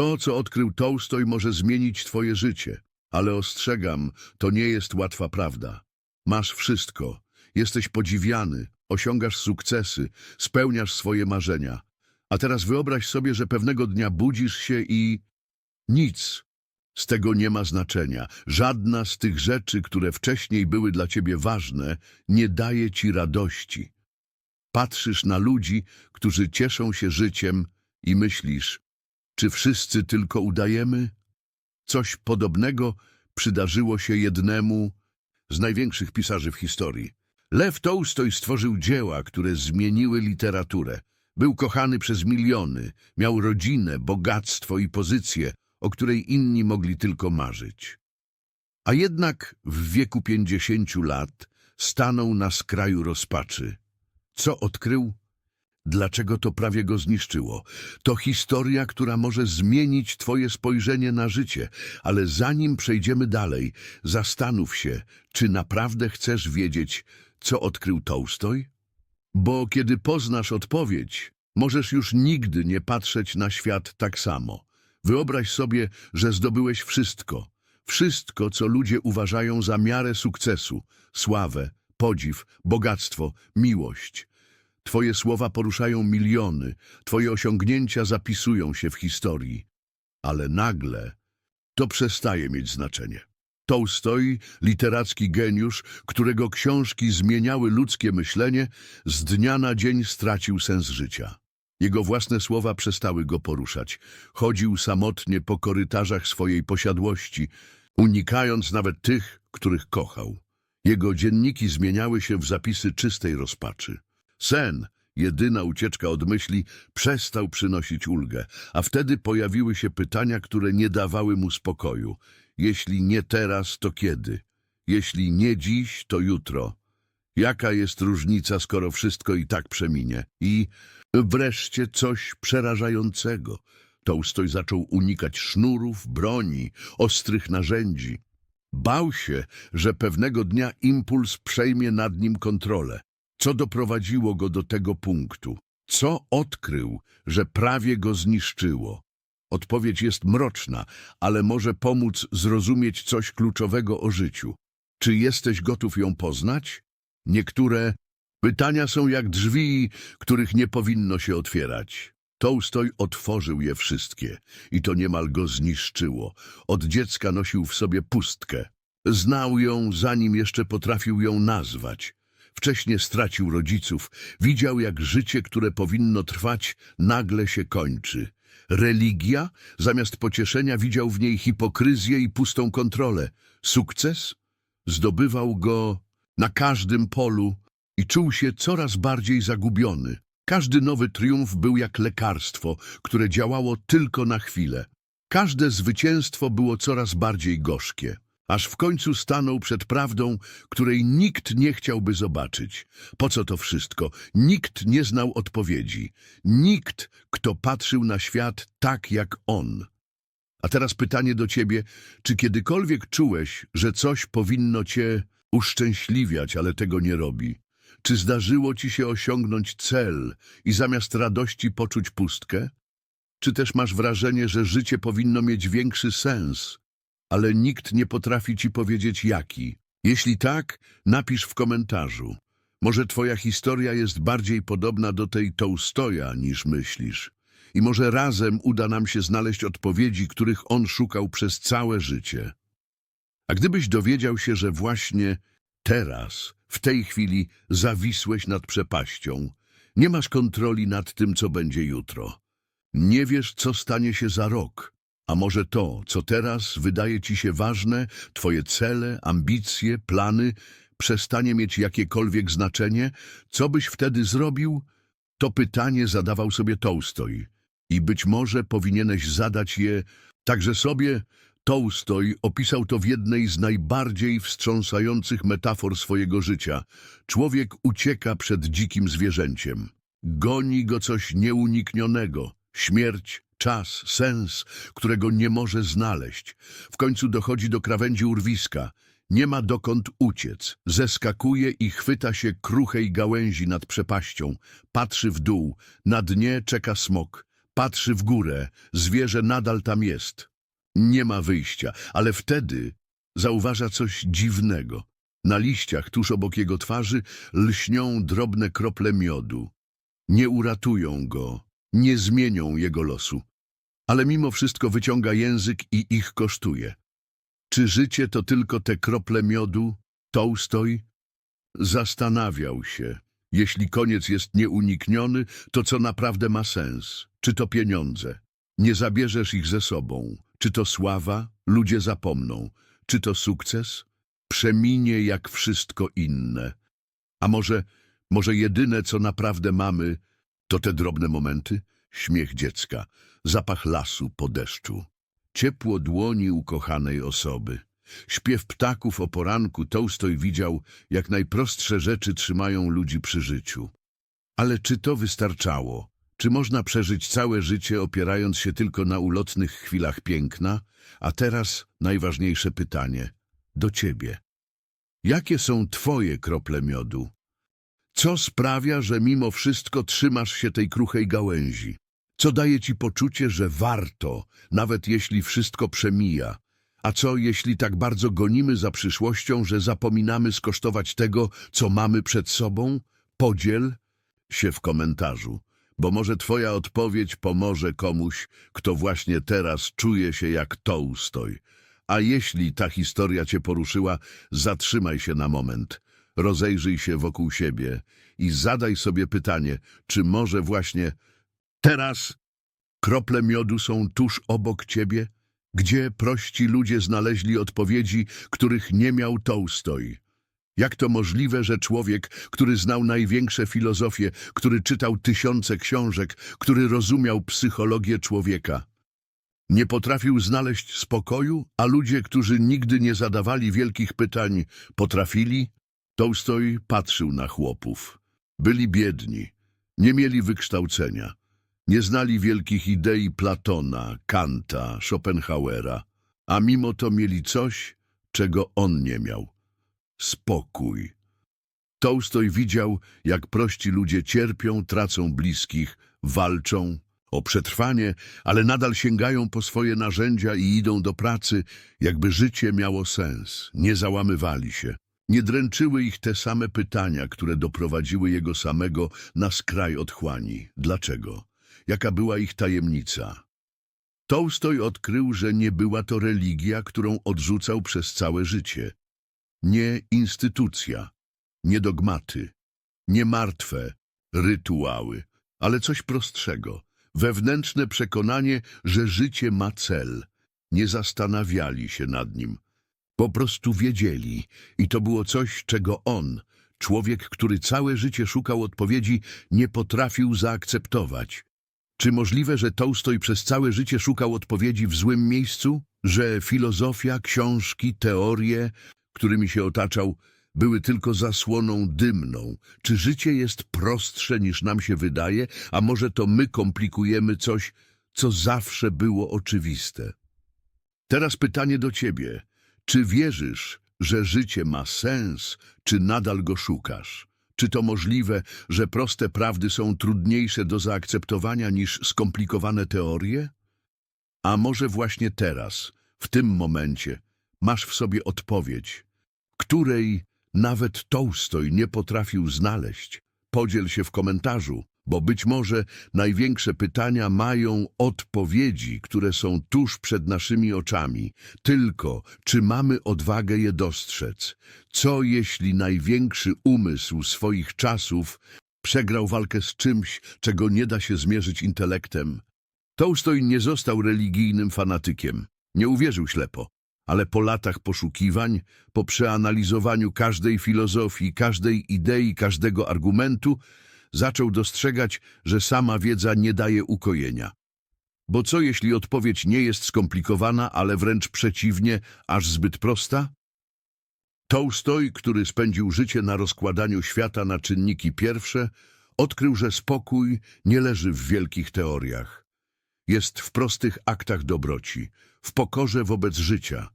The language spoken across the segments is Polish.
To, co odkrył Tolstoj, może zmienić twoje życie, ale ostrzegam, to nie jest łatwa prawda. Masz wszystko, jesteś podziwiany, osiągasz sukcesy, spełniasz swoje marzenia. A teraz wyobraź sobie, że pewnego dnia budzisz się i nic z tego nie ma znaczenia. Żadna z tych rzeczy, które wcześniej były dla ciebie ważne, nie daje ci radości. Patrzysz na ludzi, którzy cieszą się życiem i myślisz, czy wszyscy tylko udajemy? Coś podobnego przydarzyło się jednemu z największych pisarzy w historii. Lew Tolstoj stworzył dzieła, które zmieniły literaturę. Był kochany przez miliony, miał rodzinę, bogactwo i pozycję, o której inni mogli tylko marzyć. A jednak w wieku pięćdziesięciu lat stanął na skraju rozpaczy. Co odkrył? Dlaczego to prawie go zniszczyło? To historia, która może zmienić twoje spojrzenie na życie, ale zanim przejdziemy dalej, zastanów się, czy naprawdę chcesz wiedzieć, co odkrył Tolstoj? Bo kiedy poznasz odpowiedź, możesz już nigdy nie patrzeć na świat tak samo. Wyobraź sobie, że zdobyłeś wszystko. Wszystko, co ludzie uważają za miarę sukcesu. Sławę, podziw, bogactwo, miłość. Twoje słowa poruszają miliony, twoje osiągnięcia zapisują się w historii. Ale nagle to przestaje mieć znaczenie. Tolstoj, literacki geniusz, którego książki zmieniały ludzkie myślenie, z dnia na dzień stracił sens życia. Jego własne słowa przestały go poruszać. Chodził samotnie po korytarzach swojej posiadłości, unikając nawet tych, których kochał. Jego dzienniki zmieniały się w zapisy czystej rozpaczy. Sen, jedyna ucieczka od myśli, przestał przynosić ulgę, a wtedy pojawiły się pytania, które nie dawały mu spokoju. Jeśli nie teraz, to kiedy? Jeśli nie dziś, to jutro. Jaka jest różnica, skoro wszystko i tak przeminie? I wreszcie coś przerażającego. Tolstoj zaczął unikać sznurów, broni, ostrych narzędzi. Bał się, że pewnego dnia impuls przejmie nad nim kontrolę. Co doprowadziło go do tego punktu? Co odkrył, że prawie go zniszczyło? Odpowiedź jest mroczna, ale może pomóc zrozumieć coś kluczowego o życiu. Czy jesteś gotów ją poznać? Niektóre pytania są jak drzwi, których nie powinno się otwierać. Tolstoj otworzył je wszystkie i to niemal go zniszczyło. Od dziecka nosił w sobie pustkę. Znał ją, zanim jeszcze potrafił ją nazwać. Wcześniej stracił rodziców, widział jak życie, które powinno trwać, nagle się kończy. Religia, zamiast pocieszenia, widział w niej hipokryzję i pustą kontrolę. Sukces zdobywał go na każdym polu i czuł się coraz bardziej zagubiony. Każdy nowy triumf był jak lekarstwo, które działało tylko na chwilę. Każde zwycięstwo było coraz bardziej gorzkie, aż w końcu stanął przed prawdą, której nikt nie chciałby zobaczyć. Po co to wszystko? Nikt nie znał odpowiedzi. Nikt, kto patrzył na świat tak jak on. A teraz pytanie do ciebie, czy kiedykolwiek czułeś, że coś powinno cię uszczęśliwiać, ale tego nie robi? Czy zdarzyło ci się osiągnąć cel i zamiast radości poczuć pustkę? Czy też masz wrażenie, że życie powinno mieć większy sens, ale nikt nie potrafi ci powiedzieć jaki? Jeśli tak, napisz w komentarzu. Może twoja historia jest bardziej podobna do tej Tolstoja niż myślisz. I może razem uda nam się znaleźć odpowiedzi, których on szukał przez całe życie. A gdybyś dowiedział się, że właśnie teraz, w tej chwili zawisłeś nad przepaścią, nie masz kontroli nad tym, co będzie jutro. Nie wiesz, co stanie się za rok, a może to, co teraz wydaje ci się ważne, twoje cele, ambicje, plany, przestanie mieć jakiekolwiek znaczenie, co byś wtedy zrobił? To pytanie zadawał sobie Tolstoj i być może powinieneś zadać je także sobie. Tolstoj opisał to w jednej z najbardziej wstrząsających metafor swojego życia. Człowiek ucieka przed dzikim zwierzęciem. Goni go coś nieuniknionego. Śmierć, czas, sens, którego nie może znaleźć. W końcu dochodzi do krawędzi urwiska. Nie ma dokąd uciec. Zeskakuje i chwyta się kruchej gałęzi nad przepaścią. Patrzy w dół. Na dnie czeka smok. Patrzy w górę, zwierzę nadal tam jest. Nie ma wyjścia, ale wtedy zauważa coś dziwnego. Na liściach tuż obok jego twarzy lśnią drobne krople miodu. Nie uratują go, nie zmienią jego losu. Ale mimo wszystko wyciąga język i ich kosztuje. Czy życie to tylko te krople miodu? Tołstoj? Zastanawiał się. Jeśli koniec jest nieunikniony, to co naprawdę ma sens? Czy to pieniądze? Nie zabierzesz ich ze sobą. Czy to sława? Ludzie zapomną. Czy to sukces? Przeminie jak wszystko inne. A może, może jedyne, co naprawdę mamy, to te drobne momenty? Śmiech dziecka, zapach lasu po deszczu, ciepło dłoni ukochanej osoby. Śpiew ptaków o poranku Tołstoj widział, jak najprostsze rzeczy trzymają ludzi przy życiu. Ale czy to wystarczało? Czy można przeżyć całe życie opierając się tylko na ulotnych chwilach piękna? A teraz najważniejsze pytanie do ciebie. Jakie są twoje krople miodu? Co sprawia, że mimo wszystko trzymasz się tej kruchej gałęzi? Co daje ci poczucie, że warto, nawet jeśli wszystko przemija? A co, jeśli tak bardzo gonimy za przyszłością, że zapominamy skosztować tego, co mamy przed sobą? Podziel się w komentarzu, bo może twoja odpowiedź pomoże komuś, kto właśnie teraz czuje się jak Tołstoj. A jeśli ta historia cię poruszyła, zatrzymaj się na moment, rozejrzyj się wokół siebie i zadaj sobie pytanie, czy może właśnie teraz krople miodu są tuż obok ciebie? Gdzie prości ludzie znaleźli odpowiedzi, których nie miał Tołstoj? Jak to możliwe, że człowiek, który znał największe filozofie, który czytał tysiące książek, który rozumiał psychologię człowieka, nie potrafił znaleźć spokoju, a ludzie, którzy nigdy nie zadawali wielkich pytań, potrafili? Tołstoj patrzył na chłopów. Byli biedni, nie mieli wykształcenia. Nie znali wielkich idei Platona, Kanta, Schopenhauera, a mimo to mieli coś, czego on nie miał. Spokój. Tołstoj widział, jak prości ludzie cierpią, tracą bliskich, walczą o przetrwanie, ale nadal sięgają po swoje narzędzia i idą do pracy, jakby życie miało sens. Nie załamywali się. Nie dręczyły ich te same pytania, które doprowadziły jego samego na skraj otchłani. Dlaczego? Jaka była ich tajemnica? Tołstoj odkrył, że nie była to religia, którą odrzucał przez całe życie. Nie instytucja, nie dogmaty, nie martwe rytuały, ale coś prostszego. Wewnętrzne przekonanie, że życie ma cel. Nie zastanawiali się nad nim. Po prostu wiedzieli i to było coś, czego on, człowiek, który całe życie szukał odpowiedzi, nie potrafił zaakceptować. Czy możliwe, że Tołstoj przez całe życie szukał odpowiedzi w złym miejscu? Że filozofia, książki, teorie, którymi się otaczał, były tylko zasłoną dymną? Czy życie jest prostsze niż nam się wydaje, a może to my komplikujemy coś, co zawsze było oczywiste? Teraz pytanie do ciebie. Czy wierzysz, że życie ma sens, czy nadal go szukasz? Czy to możliwe, że proste prawdy są trudniejsze do zaakceptowania niż skomplikowane teorie? A może właśnie teraz, w tym momencie, masz w sobie odpowiedź, której nawet Tołstoj nie potrafił znaleźć? Podziel się w komentarzu, bo być może największe pytania mają odpowiedzi, które są tuż przed naszymi oczami. Tylko, czy mamy odwagę je dostrzec? Co jeśli największy umysł swoich czasów przegrał walkę z czymś, czego nie da się zmierzyć intelektem? Tołstoj nie został religijnym fanatykiem. Nie uwierzył ślepo. Ale po latach poszukiwań, po przeanalizowaniu każdej filozofii, każdej idei, każdego argumentu, zaczął dostrzegać, że sama wiedza nie daje ukojenia. Bo co jeśli odpowiedź nie jest skomplikowana, ale wręcz przeciwnie, aż zbyt prosta? Tołstoj, który spędził życie na rozkładaniu świata na czynniki pierwsze, odkrył, że spokój nie leży w wielkich teoriach. Jest w prostych aktach dobroci, w pokorze wobec życia,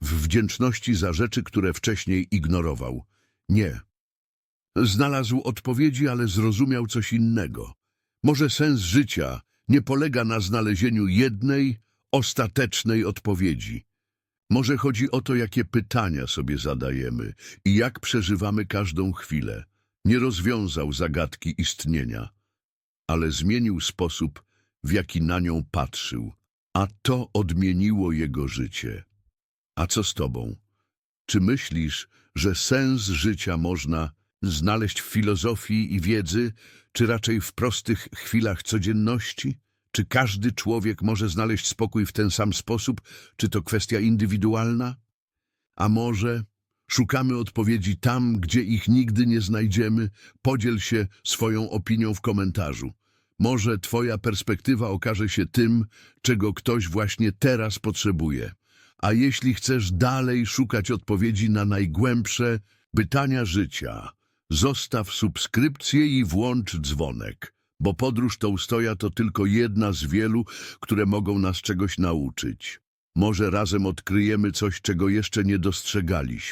w wdzięczności za rzeczy, które wcześniej ignorował. Nie. Znalazł odpowiedzi, ale zrozumiał coś innego. Może sens życia nie polega na znalezieniu jednej, ostatecznej odpowiedzi. Może chodzi o to, jakie pytania sobie zadajemy i jak przeżywamy każdą chwilę. Nie rozwiązał zagadki istnienia, ale zmienił sposób, w jaki na nią patrzył, a to odmieniło jego życie. A co z tobą? Czy myślisz, że sens życia można znaleźć w filozofii i wiedzy, czy raczej w prostych chwilach codzienności? Czy każdy człowiek może znaleźć spokój w ten sam sposób, czy to kwestia indywidualna? A może szukamy odpowiedzi tam, gdzie ich nigdy nie znajdziemy? Podziel się swoją opinią w komentarzu. Może twoja perspektywa okaże się tym, czego ktoś właśnie teraz potrzebuje. A jeśli chcesz dalej szukać odpowiedzi na najgłębsze pytania życia, zostaw subskrypcję i włącz dzwonek, bo podróż Tołstoja to tylko jedna z wielu, które mogą nas czegoś nauczyć. Może razem odkryjemy coś, czego jeszcze nie dostrzegaliśmy.